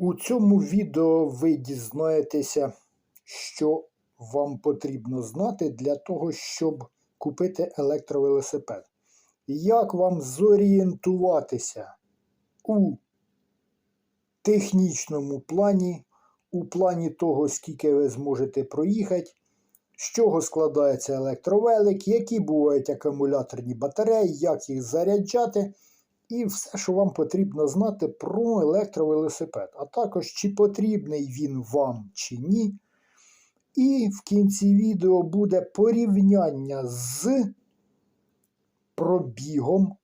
У цьому відео ви дізнаєтеся, що вам потрібно знати для того, щоб купити електровелосипед. Як вам зорієнтуватися у технічному плані, у плані того, скільки ви зможете проїхати, з чого складається електровелик, які бувають акумуляторні батареї, як їх заряджати, і все, що вам потрібно знати про електровелосипед, а також чи потрібний він вам чи ні. І в кінці відео буде порівняння з пробігом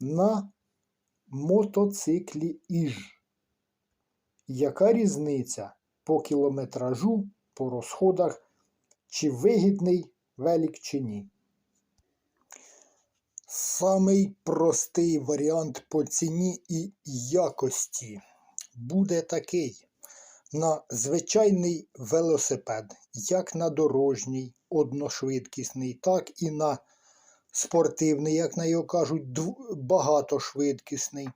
на мотоциклі Іж. Яка різниця по кілометражу, по розходах, чи вигідний велик чи ні? Самий простий варіант по ціні і якості буде такий. На звичайний велосипед, як на дорожній, одношвидкісний, так і на спортивний, як на його кажуть, багатошвидкісний,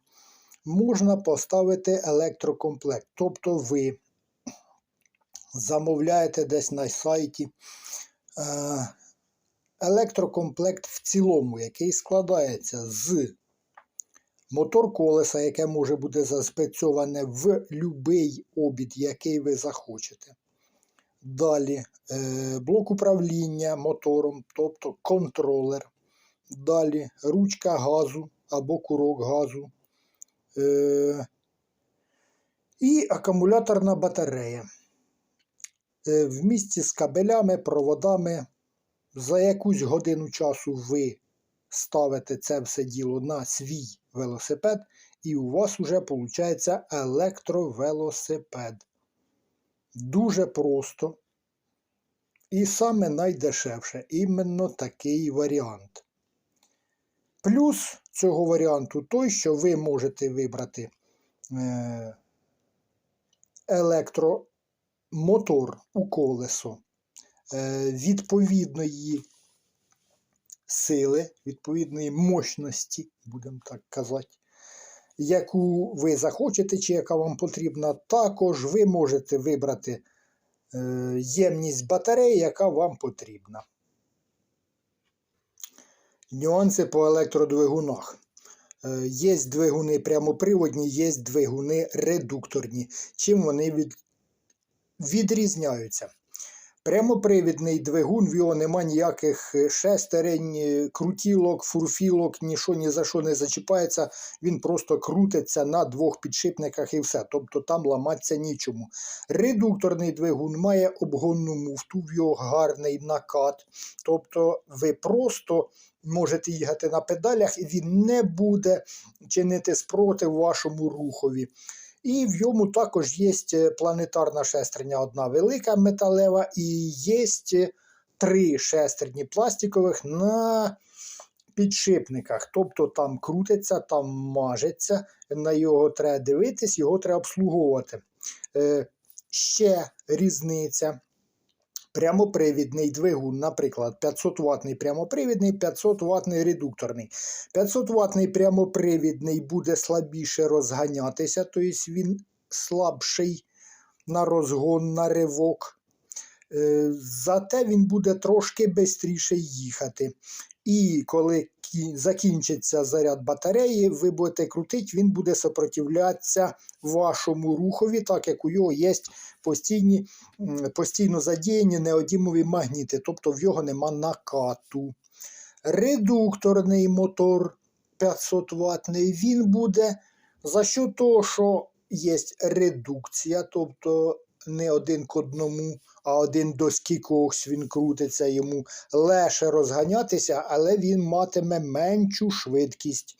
можна поставити електрокомплект. Тобто ви замовляєте десь на сайті е, електрокомплект в цілому, який складається з мотор колеса, яке може бути заспецьоване в будь-який обід, який ви захочете. Далі е, блок управління мотором, тобто контролер. Далі ручка газу або курок газу. Е, і акумуляторна батарея. Е, в місті з кабелями, проводами. За якусь годину часу ви ставите це все діло на свій велосипед, і у вас вже виходить електровелосипед. Дуже просто. І саме найдешевше іменно такий варіант. Плюс цього варіанту той, що ви можете вибрати е, електромотор у колесо відповідної сили, відповідної мощності, будемо так казати, яку ви захочете, чи яка вам потрібна, також ви можете вибрати е, ємність батареї, яка вам потрібна. Нюанси по електродвигунах. Е, Є двигуни прямоприводні, є двигуни редукторні. Чим вони від... відрізняються? Прямопривідний двигун, в його нема ніяких шестерень, крутілок, фурфілок, нічого ні за що не зачіпається, він просто крутиться на двох підшипниках і все. Тобто там ламатися нічому. Редукторний двигун має обгонну муфту, в його гарний накат. Тобто ви просто можете їхати на педалях, і він не буде чинити спротив вашому рухові. І в йому також є планетарна шестерня, одна велика металева, і є три шестерні пластикових на підшипниках. Тобто там крутиться, там мажеться, на його треба дивитись, його треба обслуговувати. Е, Ще різниця. Прямопривідний двигун, наприклад, 500 ватний прямопривідний, 500 ватний редукторний. 500 ватний прямопривідний буде слабіше розганятися, тобто він слабший на розгон, на ривок. Е, Зате він буде трошки швидше їхати. І коли закінчиться заряд батареї, ви будете крутити, він буде сопротивлятися вашому рухові, так як у його є постійні, постійно задіяні неодімові магніти, тобто в його нема накату. Редукторний мотор 500 ватний, він буде за що того, що є редукція, тобто не один к одному, а один до скількох він крутиться, йому легше розганятися, але він матиме меншу швидкість.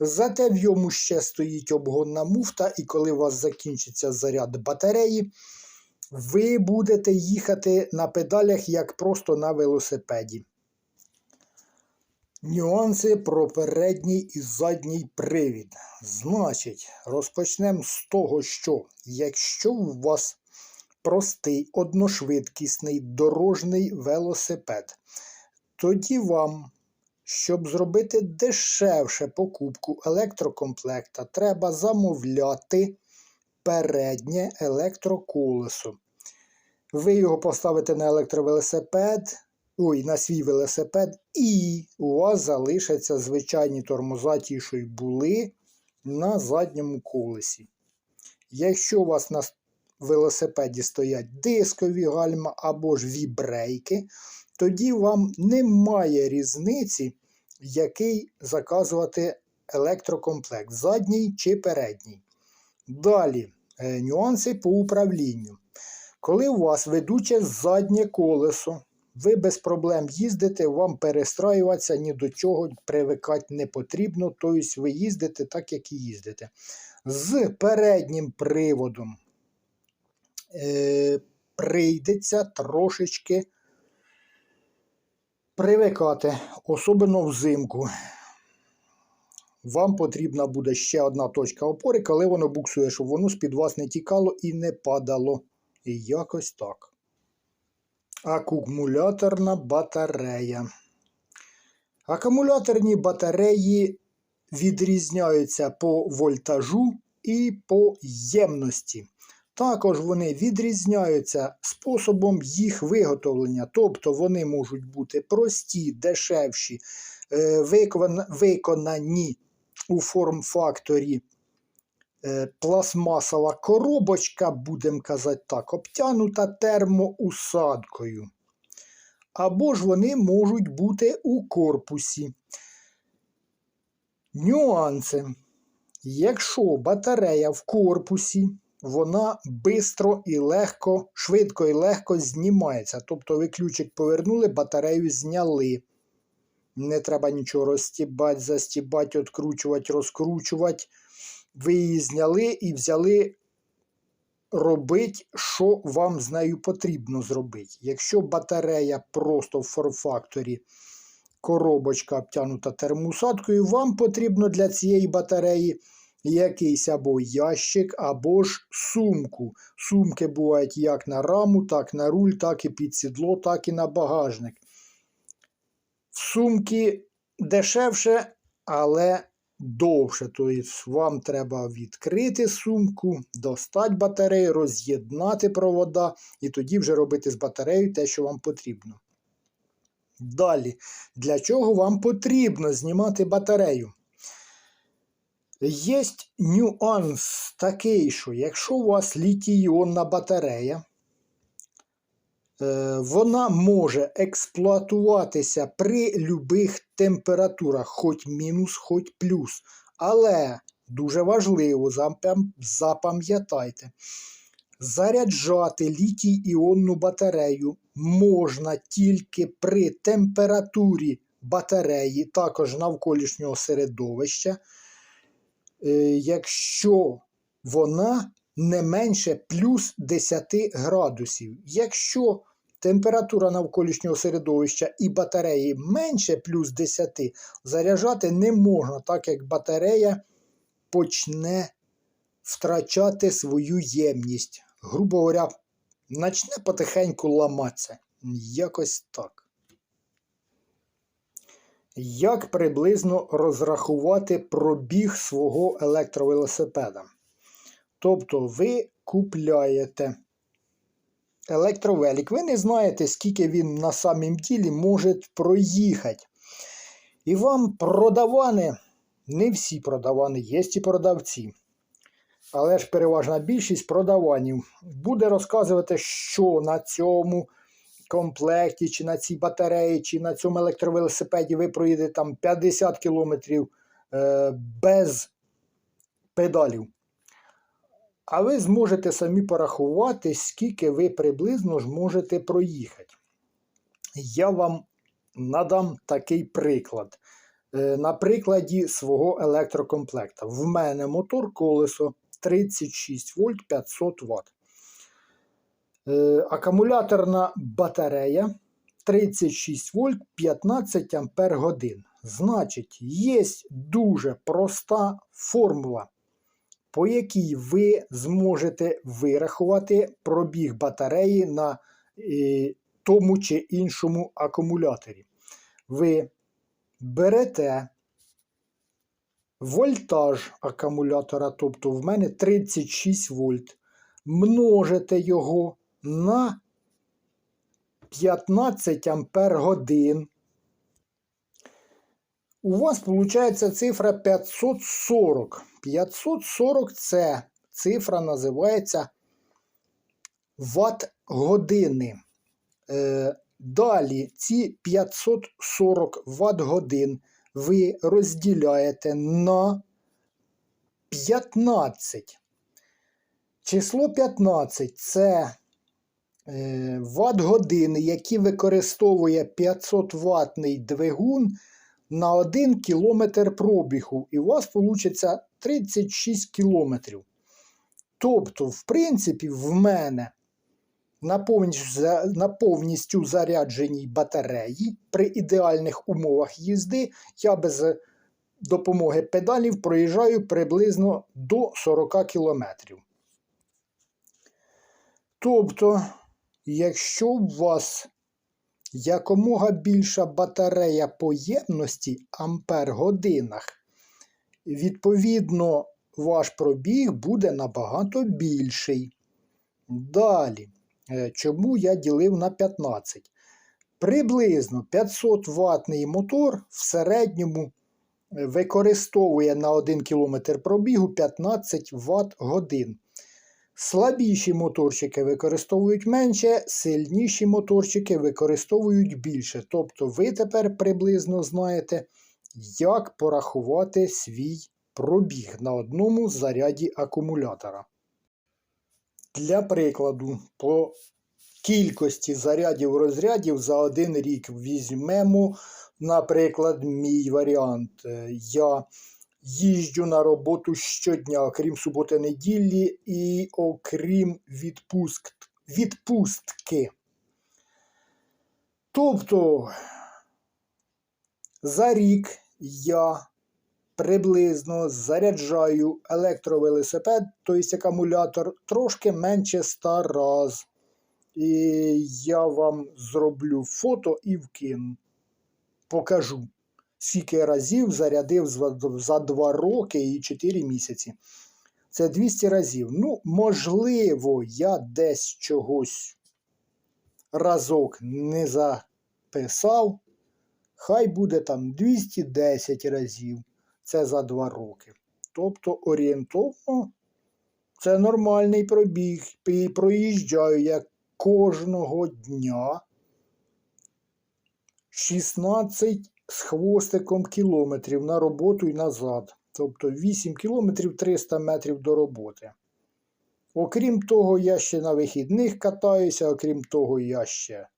Зате в йому ще стоїть обгонна муфта, і коли у вас закінчиться заряд батареї, ви будете їхати на педалях, як просто на велосипеді. Нюанси про передній і задній привід. Значить, розпочнемо з того, що якщо у вас простий одношвидкісний дорожній велосипед. Тоді вам, щоб зробити дешевше покупку електрокомплекта, треба замовляти переднє електроколесо. Ви його поставите на електровелосипед, ой, на свій велосипед, і у вас залишаться звичайні тормоза ті, що й були на задньому колесі. Якщо у вас велосипеді стоять дискові гальма або ж вібрейки, тоді вам немає різниці, який заказувати електрокомплект, задній чи передній. Далі е, нюанси по управлінню. Коли у вас ведуче заднє колесо, ви без проблем їздите, вам перестраюватися ні до чого привикати не потрібно, тобто ви їздите так, як і їздите. З переднім приводом е, прийдеться трошечки привикати, особливо взимку. Вам потрібна буде ще одна точка опори, коли воно буксує, щоб воно з-під вас не тікало і не падало. І якось так. Акумуляторна батарея. Акумуляторні батареї відрізняються по вольтажу і по ємності. Також вони відрізняються способом їх виготовлення, тобто вони можуть бути прості, дешевші, е, виконані у форм-факторі е, пластмасова коробочка, будемо казати так, обтянута термоусадкою. Або ж вони можуть бути у корпусі. Нюанси. Якщо батарея в корпусі, вона бистро і легко, швидко і легко знімається. Тобто ви ключик повернули, батарею зняли. Не треба нічого розстібати, застібати, відкручувати, розкручувати. Ви її зняли і взяли робити, що вам з нею потрібно зробити. Якщо батарея просто в форм-факторі коробочка обтянута термоусадкою, вам потрібно для цієї батареї якийсь або ящик, або ж сумку. Сумки бувають як на раму, так на руль, так і під сідло, так і на багажник. Сумки дешевше, але довше. Тобто вам треба відкрити сумку, достати батарею, роз'єднати провода і тоді вже робити з батареєю те, що вам потрібно. Далі, для чого вам потрібно знімати батарею? Є нюанс такий, що якщо у вас літій-іонна батарея, е, вона може експлуатуватися при любих температурах, хоч мінус, хоч плюс. Але дуже важливо, запам'ятайте, заряджати літій-іонну батарею можна тільки при температурі батареї, також навколишнього середовища, якщо вона не менше плюс 10 градусів. Якщо температура навколишнього середовища і батареї менше плюс 10, заряджати не можна, так як батарея почне втрачати свою ємність. Грубо говоря, почне потихеньку ламатися. Якось так. Як приблизно розрахувати пробіг свого електровелосипеда? Тобто ви купляєте електровелик, ви не знаєте, скільки він на самім ділі може проїхати. І вам продавани, не всі продавани, є і продавці. Але ж переважна більшість продаванів буде розказувати, що на цьому комплекті, чи на цій батареї, чи на цьому електровелосипеді ви проїдете там 50 кілометрів е, без педалів. А ви зможете самі порахувати, скільки ви приблизно ж можете проїхати. Я вам надам такий приклад. Е, На прикладі свого електрокомплекта. В мене мотор колесо 36 вольт 500 Вт. Е, Акумуляторна батарея 36 вольт 15 ампер годин. Значить, є дуже проста формула, по якій ви зможете вирахувати пробіг батареї на е, тому чи іншому акумуляторі. Ви берете вольтаж акумулятора, тобто в мене 36 вольт. Множите його на 15 ампер годин. У вас виходить цифра 540. 540 це цифра називається ватт години. Е, далі ці 540 ватт годин ви розділяєте на 15. Число 15 це е, ватт години, які використовує 500 ваттний двигун на 1 кілометр пробігу. І у вас вийде 36 кілометрів. Тобто, в принципі, в мене на повністю зарядженій батареї при ідеальних умовах їзди я без допомоги педалів проїжджаю приблизно до 40 км. Тобто, якщо у вас якомога більша батарея по ємності ампер-годинах, відповідно, ваш пробіг буде набагато більший. Далі, е, чому я ділив на 15? Приблизно 500 ватний мотор в середньому е, використовує на 1 км пробігу 15 Вт годин. Слабіші моторчики використовують менше, сильніші моторчики використовують більше. Тобто ви тепер приблизно знаєте, як порахувати свій пробіг на одному заряді акумулятора. Для прикладу, по кількості зарядів розрядів за один рік візьмемо, наприклад, мій варіант. Е, Я їжджу на роботу щодня, окрім суботи неділі і окрім відпуск... відпустки. Тобто за рік я приблизно заряджаю електровелосипед, тобто акумулятор, трошки менше 100 раз. І я вам зроблю фото і вкину. Покажу скільки разів зарядив за 2 роки і 4 місяці. Це 200 разів. Ну, можливо, я десь чогось разок не записав. Хай буде там 210 разів. Це за 2 роки. Тобто орієнтовно це нормальний пробіг. І проїжджаю я кожного дня 16 з хвостиком кілометрів на роботу і назад. Тобто 8 кілометрів 300 метрів до роботи. Окрім того, я ще на вихідних катаюся, окрім того, я ще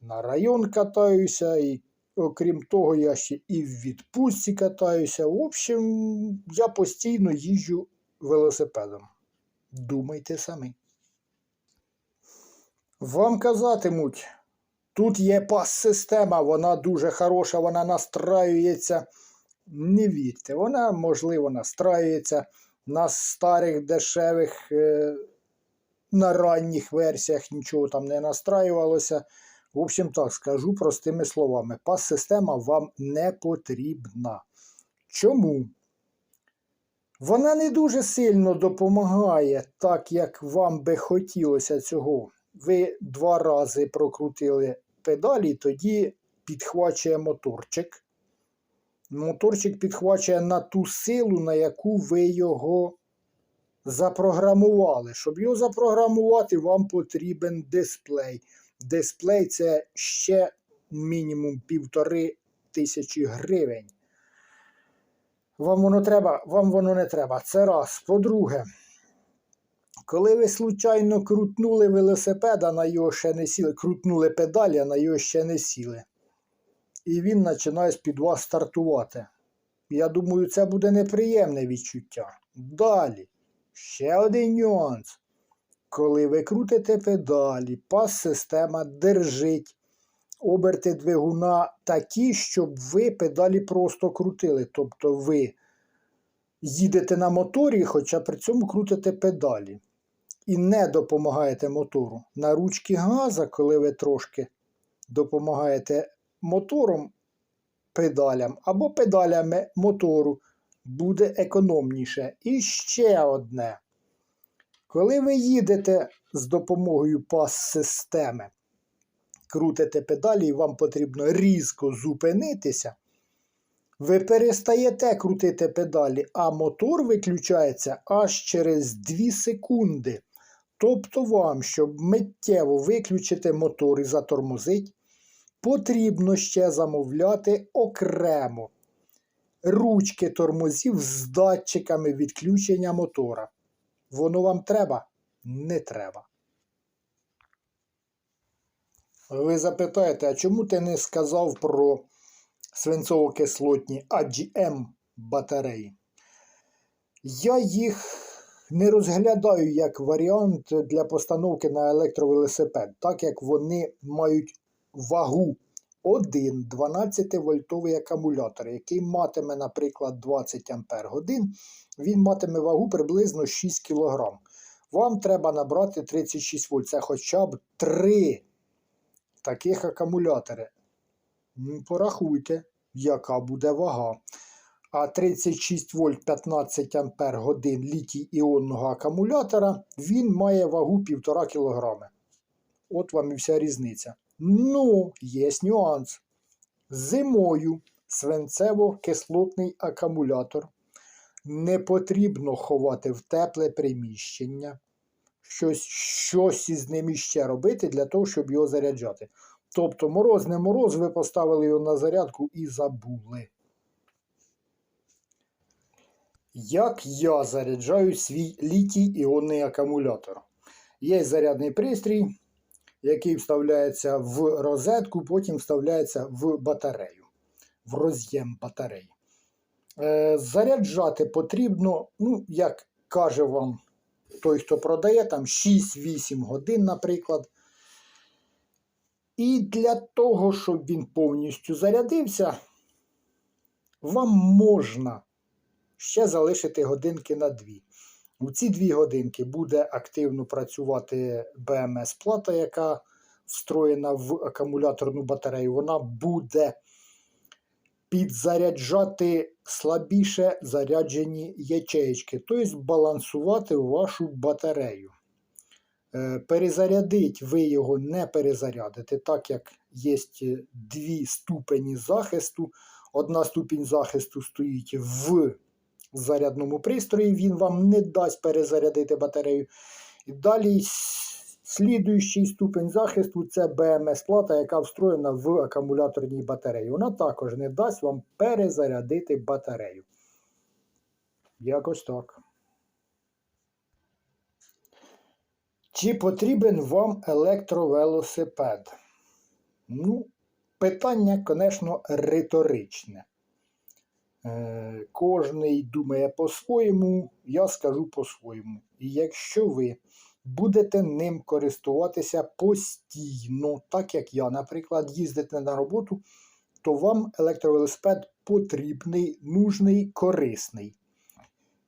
на район катаюся, і окрім того, я ще і в відпустці катаюся. В общем, я постійно їжджу велосипедом. Думайте самі. Вам казатимуть. Тут є пас-система, вона дуже хороша, вона настраюється. Не вірте, вона, можливо, настраюється на старих дешевих, е, на ранніх версіях нічого там не настраювалося. В общем, так скажу простими словами, пас-система вам не потрібна. Чому? Вона не дуже сильно допомагає, так як вам би хотілося цього. Ви два рази прокрутили педалі, тоді підхвачує моторчик. Моторчик підхвачує на ту силу, на яку ви його запрограмували. Щоб його запрограмувати, вам потрібен дисплей. Дисплей це ще мінімум півтори тисячі гривень. Вам воно треба, вам воно не треба. Це раз. По-друге, коли ви случайно крутнули велосипеда, на його ще не сіли, крутнули педалі, а на його ще не сіли. І він починає з-під вас стартувати. Я думаю, це буде неприємне відчуття. Далі, ще один нюанс. Коли ви крутите педалі, пас-система держить оберти двигуна такі, щоб ви педалі просто крутили. Тобто ви їдете на моторі, хоча при цьому крутите педалі і не допомагаєте мотору. На ручки газа, коли ви трошки допомагаєте мотором педалям або педалями мотору, буде економніше. І ще одне. Коли ви їдете з допомогою пас-системи, крутите педалі і вам потрібно різко зупинитися, ви перестаєте крутити педалі, а мотор виключається аж через 2 секунди. Тобто вам, щоб миттєво виключити мотор і затормозити, потрібно ще замовляти окремо ручки тормозів з датчиками відключення мотора. Воно вам треба? Не треба. Ви запитаєте, а чому ти не сказав про свинцово-кислотні AGM батареї? Я їх не розглядаю як варіант для постановки на електровелосипед, так як вони мають вагу один 12-вольтовий акумулятор, який матиме, наприклад, 20 Ампер годин, він матиме вагу приблизно 6 кг. Вам треба набрати 36 вольт. Це хоча б 3 таких акумулятори. Порахуйте, яка буде вага. А 36 вольт 15 ампер годин літій іонного акумулятора, він має вагу 1,5 кг. От вам і вся різниця. Ну, є нюанс. Зимою свинцево-кислотний акумулятор не потрібно ховати в тепле приміщення. Щось, щось із ним іще робити для того, щоб його заряджати. Тобто, мороз не мороз, ви поставили його на зарядку і забули. Як я заряджаю свій літій іонний акумулятор? Є зарядний пристрій, який вставляється в розетку, потім вставляється в батарею, в роз'єм батареї. Е, заряджати потрібно, ну, як каже вам той, хто продає, там 6-8 годин, наприклад. І для того, щоб він повністю зарядився, вам можна ще залишити годинки на дві. У ці дві годинки буде активно працювати БМС-плата, яка встроєна в акумуляторну батарею. Вона буде підзаряджати слабіше заряджені ячеїчки, тобто балансувати вашу батарею. Е, Перезарядить ви його не перезарядите, так як є дві ступені захисту. Одна ступінь захисту стоїть в зарядному пристрої, він вам не дасть перезарядити батарею. І далі слідуючий ступень захисту це БМС-плата, яка встроєна в акумуляторній батареї. Вона також не дасть вам перезарядити батарею. Якось так. Чи потрібен вам електровелосипед? Ну, питання, звісно, риторичне. Е, Кожний думає по-своєму, я скажу по-своєму. І якщо ви будете ним користуватися постійно, так як я, наприклад, їздите на роботу, то вам електровелосипед потрібний, нужний, корисний.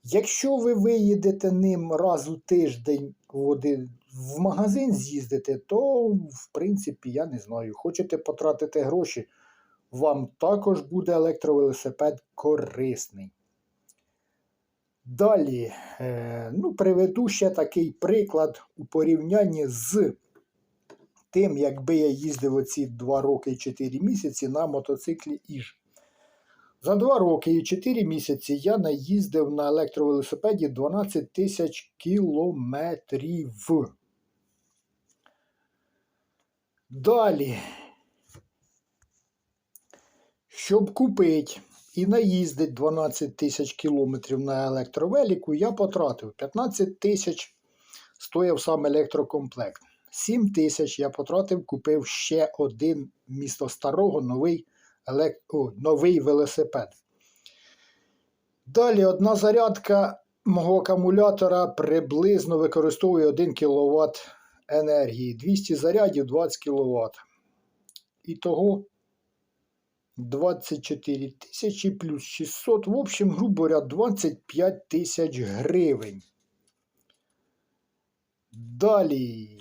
Якщо ви виїдете ним раз у тиждень в, один, в магазин з'їздите, то, в принципі, я не знаю. Хочете потратити гроші, вам також буде електровелосипед корисний. Далі, е, ну, приведу ще такий приклад у порівнянні з тим, якби я їздив оці 2 роки і 4 місяці на мотоциклі Іж. За 2 роки і 4 місяці я наїздив на електровелосипеді 12 тисяч кілометрів. Далі, щоб купити і наїздити 12 тисяч кілометрів на електровеліку, я потратив 15 тисяч стояв сам електрокомплект. 7 тисяч я потратив, купив ще один місто старого новий елект... О, новий велосипед. Далі одна зарядка мого акумулятора приблизно використовує 1 кВт енергії. 200 зарядів 20 кВт. І того 24 тисячі плюс 600. В общем, грубо говоря, 25 тисяч гривень. Далі.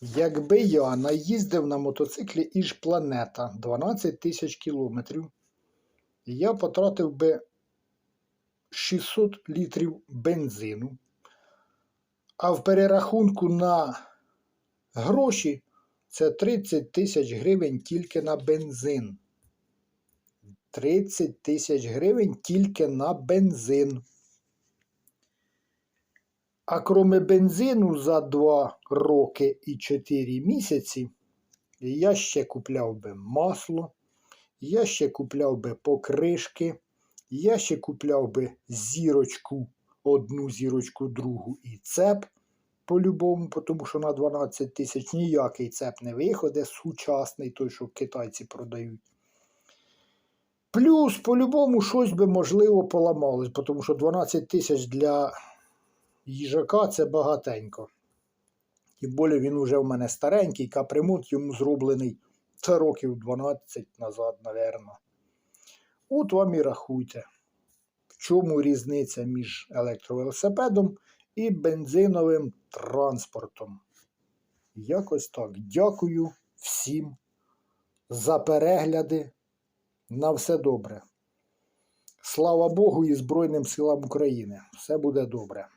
Якби я наїздив на мотоциклі Іж Планета 12 тисяч кілометрів, я потратив би 600 літрів бензину, а в перерахунку на гроші це 30 тисяч гривень тільки на бензин. 30 тисяч гривень тільки на бензин. А кроме бензину за 2 роки і 4 місяці, я ще купляв би масло, я ще купляв би покришки, я ще купляв би зірочку, одну зірочку, другу і цеп по-любому, тому що на 12 тисяч ніякий цеп не виходить, сучасний, той, що китайці продають. Плюс, по-любому, щось би можливо поламалось, тому що 12 тисяч для їжака це багатенько. Тим більше він уже в мене старенький, капремонт йому зроблений це років 12 назад, напевно. От вам і рахуйте, в чому різниця між електровелосипедом і бензиновим транспортом. Якось так. Дякую всім за перегляди. На все добре. Слава Богу і Збройним силам України. Все буде добре.